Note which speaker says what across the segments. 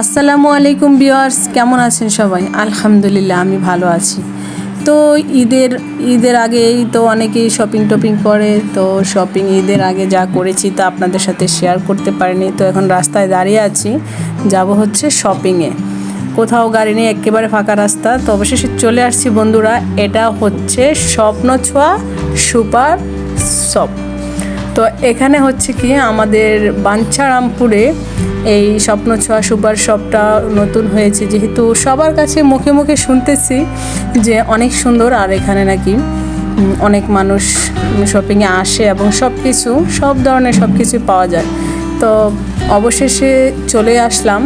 Speaker 1: আসসালামু আলাইকুম বিয়ার্স কেমন আছেন সবাই? আলহামদুলিল্লাহ, আমি ভালো আছি। তো ঈদের ঈদের আগেই তো অনেকেই শপিং টপিং করে, তো শপিং ঈদের আগে যা করেছি তা আপনাদের সাথে শেয়ার করতে পারিনি। তো এখন রাস্তায় দাঁড়িয়ে আছি, যাব হচ্ছে শপিংয়ে কোথাও গাড়ি নেই, একেবারে ফাঁকা রাস্তা, তো অবশেষে চলে আসছি বন্ধুরা, এটা হচ্ছে স্বপ্ন ছোঁয়া সুপার শপ। তো এখানে হচ্ছে কি আমাদের বাঞ্ছারামপুরে এই স্বপ্ন ছোঁয়া সুপার শপটা নতুন হয়েছে, যেহেতু সবার কাছে মুখে মুখে শুনতেছি যে অনেক সুন্দর আর এখানে নাকি অনেক মানুষ শপিংয়ে আসে এবং সব কিছু সব ধরনের সব কিছু পাওয়া যায়। তো অবশেষে চলে আসলাম,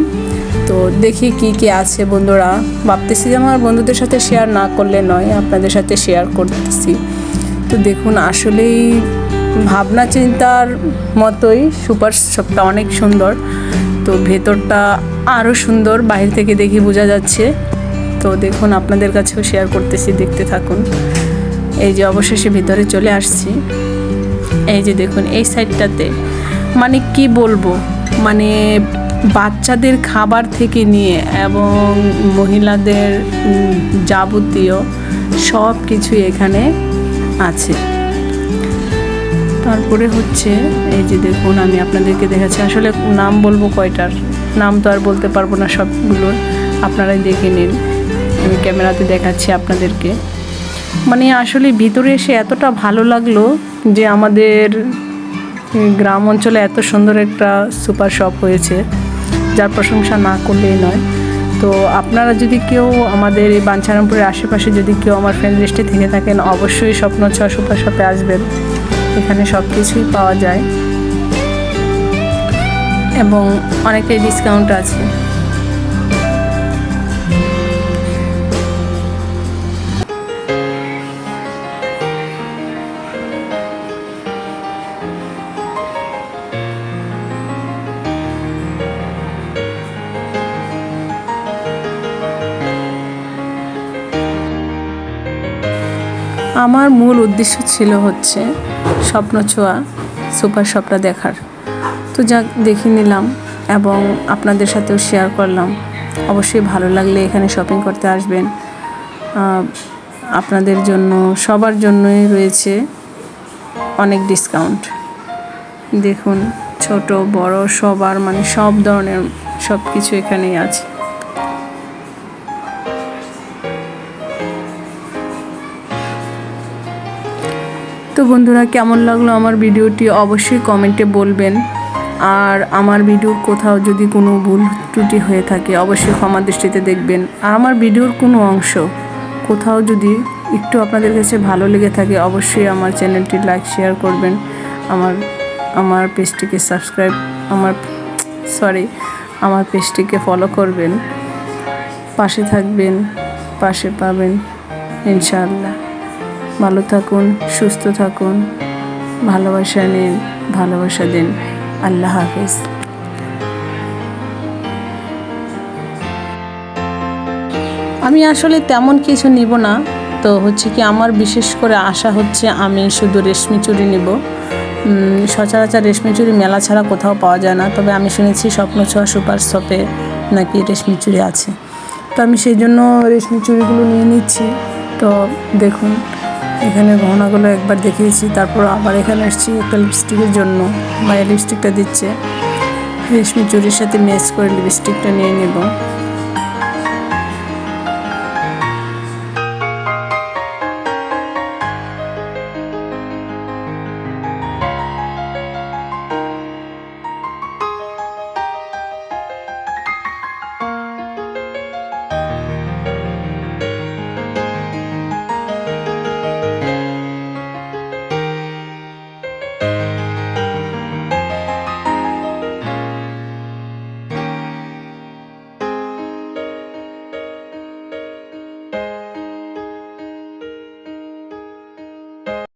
Speaker 1: তো দেখি কি কি আছে বন্ধুরা। ভাবতেছি যে আমার বন্ধুদের সাথে শেয়ার না করলে নয়, আপনাদের সাথে শেয়ার করতেছি। তো দেখুন, আসলেই ভাবনা চিন্তার মতোই সুপার শপটা অনেক সুন্দর। তো ভেতরটা আরও সুন্দর বাইরে থেকে দেখি বোঝা যাচ্ছে। তো দেখুন, আপনাদের কাছেও শেয়ার করতেছি, দেখতে থাকুন। এই যে অবশেষে ভিতরে চলে আসছি। এই যে দেখুন, এই সাইডটাতে মানে কি বলব? মানে বাচ্চাদের খাবার থেকে নিয়ে এবং মহিলাদের যাবতীয় সব কিছুই এখানে আছে। তারপরে হচ্ছে, এই যে দেখুন, আমি আপনাদেরকে দেখাচ্ছি। আসলে নাম বলব কয়টার? নাম তো আর বলতে পারব না সবগুলোর। আপনারাই দেখে নিন। আমি ক্যামেরাতে দেখাচ্ছি আপনাদেরকে। মানে আসলে ভিতরে এসে এতটা ভালো লাগল যে আমাদের গ্রাম অঞ্চলে এত সুন্দর একটা সুপার শপ হয়েছে। যার প্রশংসা না করলেই নয়। তো আপনারা যদি কেউ আমাদের এই বাঞ্ছারামপুরের আশেপাশে যদি কেউ আমার ফ্রেন্ড লিস্টে থেকে থাকেন, অবশ্যই স্বপ্ন ছয় সুপার শপে আসবেন। এখানে সব কিছুই পাওয়া যায়। এবং অনেকটাই ডিসকাউন্ট আছে। আমার মূল উদ্দেশ্য ছিল হচ্ছে স্বপ্ন ছোঁয়া, সুপার শপটা দেখার। তো যাক, দেখে নিলাম এবং আপনাদের সাথেও শেয়ার করলাম। অবশ্যই ভালো লাগলে এখানে শপিং করতে আসবেন। আপনাদের জন্য, সবার জন্যই রয়েছে অনেক ডিসকাউন্ট দেখুন, ছোট, বড়, সবার মানে সব ধরনের সব কিছু এখানেই আছে। তো বন্ধুরা, কেমন লাগল আমার ভিডিওটি অবশ্যই কমেন্টে বলবেন। আর আমার ভিডিওর কোথাও যদি কোনো ভুল ত্রুটি হয়ে থাকে, অবশ্যই ক্ষমা দৃষ্টিতে দেখবেন। আর আমার ভিডিওর কোনো অংশ কোথাও যদি একটু আপনাদের কাছে ভালো লেগে থাকে, অবশ্যই আমার চ্যানেলটি লাইক, শেয়ার করবেন। আমার আমার পেজটিকে সাবস্ক্রাইব, আমার, সরি, আমার পেজটিকে ফলো করবেন। পাশে থাকবেন, পাশে পাবেন, ইনশাআল্লাহ। ভালো থাকুন, সুস্থ থাকুন, ভালোবাসা নিন, ভালোবাসা দিন। আল্লাহ হাফিজ। আমি আসলে তেমন কিছু নিব না, তো হচ্ছে কি আমার বিশেষ করে আশা হচ্ছে আমি শুধু রেশমি চুড়ি নিব। সচরাচর রেশমি চুড়ি মেলা ছাড়া কোথাও পাওয়া যায় না, তবে আমি শুনেছি স্বপ্ন ছোঁয়া সুপার শপে নাকি রেশমি চুড়ি আছে। তো আমি সেই জন্য রেশমি চুড়িগুলো নিয়ে নিচ্ছি। তো দেখুন এখানে গহনাগুলো একবার দেখিয়েছি, তারপর আবার এখানে এসেছি একটা লিপস্টিকের জন্য। মায়ের লিপস্টিকটা দিচ্ছে। রেশমি চুরির সাথে ম্যাচ করে লিপস্টিকটা নিয়ে নেব।